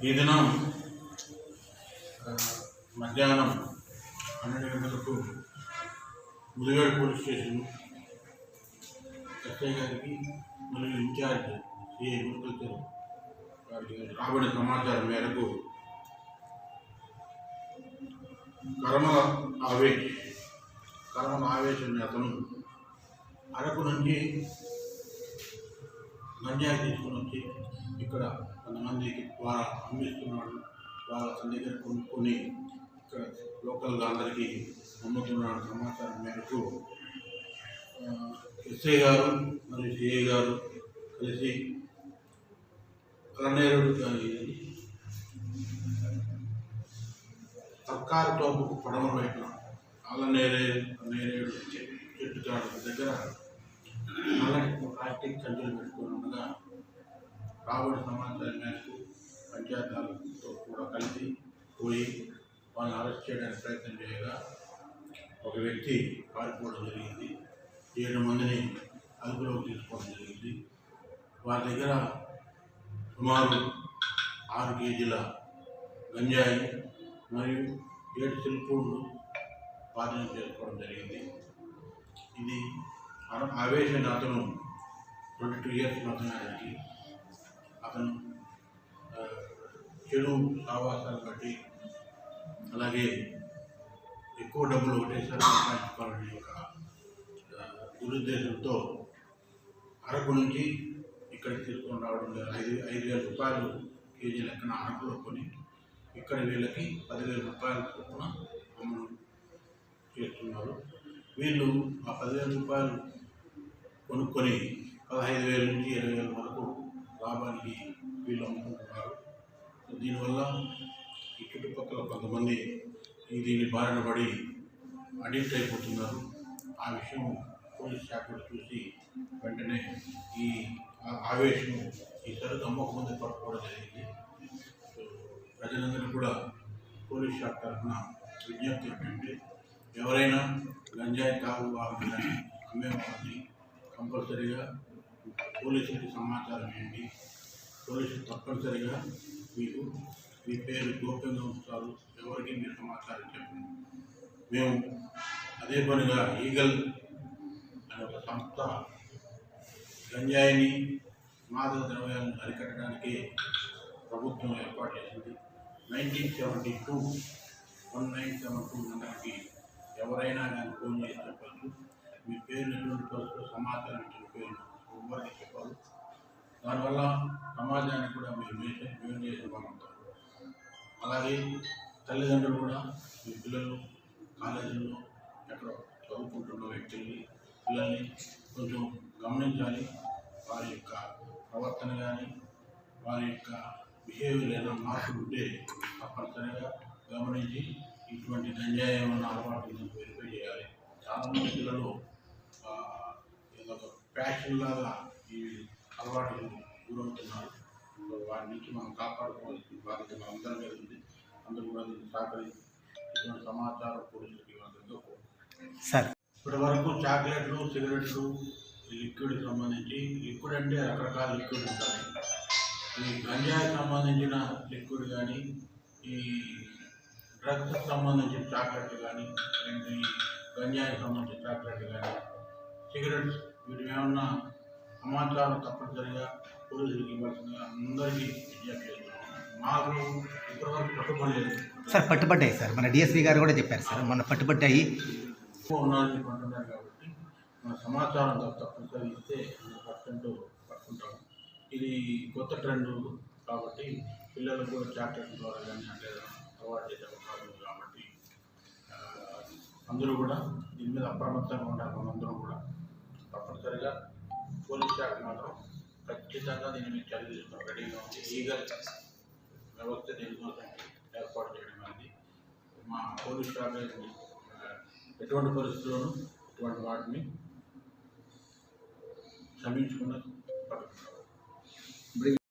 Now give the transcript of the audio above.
ఈ దినం మధ్యాహ్నం పన్నెండు గంటలకు ముదివేడు పోలీస్ స్టేషన్ ఎస్ఐ గారికి మరియు ఇన్ఛార్జ్ సిఐ గురుకల్చర్ గారికి రాబడిన సమాచారం మేరకు కర్మల ఆవేశ్ కర్మల ఆవేశం అతను అరకు నుంచి గంజాయి తీసుకుని వచ్చి ఇక్కడ కొంతమందికి ద్వారా అమ్మిస్తున్నాడు వాళ్ళ తన దగ్గర కొనుక్కొని ఇక్కడ లోకల్గా అందరికీ అమ్ముతున్నాడు సమాచారం మేరకు. ఎస్ఐ గారు మరియు సిఐ గారు కలిసి కలనేరుడు సర్కారు తోపుకు పడమ వైపున అల్లనేరేడు నేరేడు చెట్టు చాటు దగ్గర నల్లటి ప్లాస్టిక్ సంచులు పెట్టుకుని ఉండగా రాబడి సమాచారం మేరకు పంచాయతీలతో కూడా కలిసి పోయి వాళ్ళని అరెస్ట్ చేయడానికి ప్రయత్నం చేయగా ఒక వ్యక్తి పారిపోవడం జరిగింది. ఏడు మందిని అదుపులోకి తీసుకోవడం జరిగింది. వారి దగ్గర సుమారు ఆరు కేజీల గంజాయి మరియు ఏడు సెల్ఫోన్లు స్వాధీనం చేసుకోవడం జరిగింది. ఇది ఆవేశం అతను ట్వంటీ టూ ఇయర్స్ మాత్రమే ఆయనకి అతను చెడు సావాసాలు బట్టి అలాగే ఎక్కువ డబ్బులు ఒకటేసారి సంపాదించుకోవాలనే ఒక దురుద్దేశంతో అరకు నుంచి ఇక్కడికి తీసుకొని రావడం లేదు ఐదు ఐదు వేల రూపాయలు కేజీ లెక్కన అరకులో కొని ఇక్కడ వీళ్ళకి పదివేల రూపాయల చొప్పున అమలు చేస్తున్నారు. వీళ్ళు ఆ పదివేల రూపాయలు కొనుక్కొని పదహైదు వేల నుంచి ఇరవై వేల వరకు లాభానికి వీళ్ళు అమ్ముకుంటున్నారు. దీనివల్ల ఈ చుట్టుపక్కల కొంతమంది దీన్ని బారిన పడి అడిక్ట్ అయిపోతున్నారు. ఆ విషయం పోలీస్ శాఖలు చూసి వెంటనే ఈ ఆవేశం ఈ సరుకు అమ్మకముందు పట్టుకోవడం జరిగింది. ప్రజలందరూ కూడా పోలీస్ శాఖ తరఫున విజ్ఞప్తి ఏంటంటే ఎవరైనా గంజాయి తాగు బాగుందని అమ్మేవాళ్ళని కంపల్సరీగా పోలీసులకి సమాచారం ఏంటి? పోలీసులు తప్పనిసరిగా మీకు మీ పేరు గోప్యంగా ఉంచుతారు. ఎవరికి మీరు సమాచారం చెప్పండి. మేము అదే పనిగా ఈగల్ అనే ఒక సంస్థ గంజాయిని మాదక ద్రవ్యాలను అరికట్టడానికి ప్రభుత్వం ఏర్పాటు చేసింది. Nineteen seventy two one nine seven two నెంబర్కి ఎవరైనా కానీ ఫోన్ చేసి చెప్పచ్చు. మీ పేరు ఎటువంటి సమాచారం ఇచ్చిన పేరు ఎవరికి చెప్పాలి దానివల్ల సమాజానికి కూడా మీరు మెసేజ్ మేలు చేసే అలాగే తల్లిదండ్రులు కూడా మీ పిల్లలు కాలేజీల్లో ఎక్కడ చదువుకుంటున్న వ్యక్తుల్ని పిల్లల్ని కొంచెం గమనించాలి. వారి యొక్క ప్రవర్తన కానీ వారి యొక్క బిహేవియర్ ఏదైనా మార్పులు ఉంటే తప్పనిసరిగా గమనించి ఇటువంటి గంజాయి ఏమైనా అలవాటు వెరిఫై చేయాలి. చాలామంది పిల్లలు ఒక ప్యాషన్ లాగా ఈ అలవాటు గురవుతున్నారు. వారి నుంచి మనం కాపాడుకోవాల్సిన బాధ్యత మన అందరి మీద ఉంది. అందరూ కూడా దీన్ని సహకరించి ఇటువంటి సమాచారం పోలీసులకి. సార్. ఇప్పటి వరకు చాక్లెట్లు సిగరెట్లు లిక్విడ్ సంబంధించి లిక్విడ్ అంటే రకరకాల లిక్విడ్ ఉంటాయి. ఈ గంజాయి సంబంధించిన లిక్విడ్ కానీ ఈ డ్రగ్స్ సంబంధించిన చాక్లెట్లు కానీ లేదంటే ఈ గంజాయి సంబంధించిన చాక్లెట్లు కానీ సిగరెట్స్ వీటి ఏమన్నా సమాచారం తప్పనిసరిగా పోలీసులకి ఇవ్వాల్సిందిగా అందరికీ విజ్ఞప్తి చేస్తున్నాం మాకు ఇప్పటివరకు పట్టుబడలేదు సార్ పట్టుబడ్డాయి సార్. మన డిఎస్పీ గారు కూడా చెప్పారు సార్ మొన్న పట్టుబడ్డాయి. ఉన్నారని అంటున్నారు కాబట్టి మన సమాచారం తప్ప- తప్పనిసరి ఇస్తే పర్సెంట్ పట్టుకుంటాం ఇది కొత్త ట్రెండ్ కాబట్టి పిల్లలు కూడా చాక్లెట్ ద్వారా కానీ అంటే అలవాటు చేసే అవకాశం కాబట్టి అందరూ కూడా దీని మీద అప్రమత్తంగా ఉండాలి. మనందరం కూడా తప్పనిసరిగా పోలీస్ శాఖ మాత్రం ఖచ్చితంగా నేను మీకు చదివిస్తాం రెడీగా ఉంది ఈగల్ వ్యవస్థ దీనికోసం ఏర్పాటు చేయడం అనేది మా పోలీస్ శాఖ ఎటువంటి పరిస్థితుల్లోనూ ఇటువంటి వాటిని క్షమించుకున్న పడుతున్నారు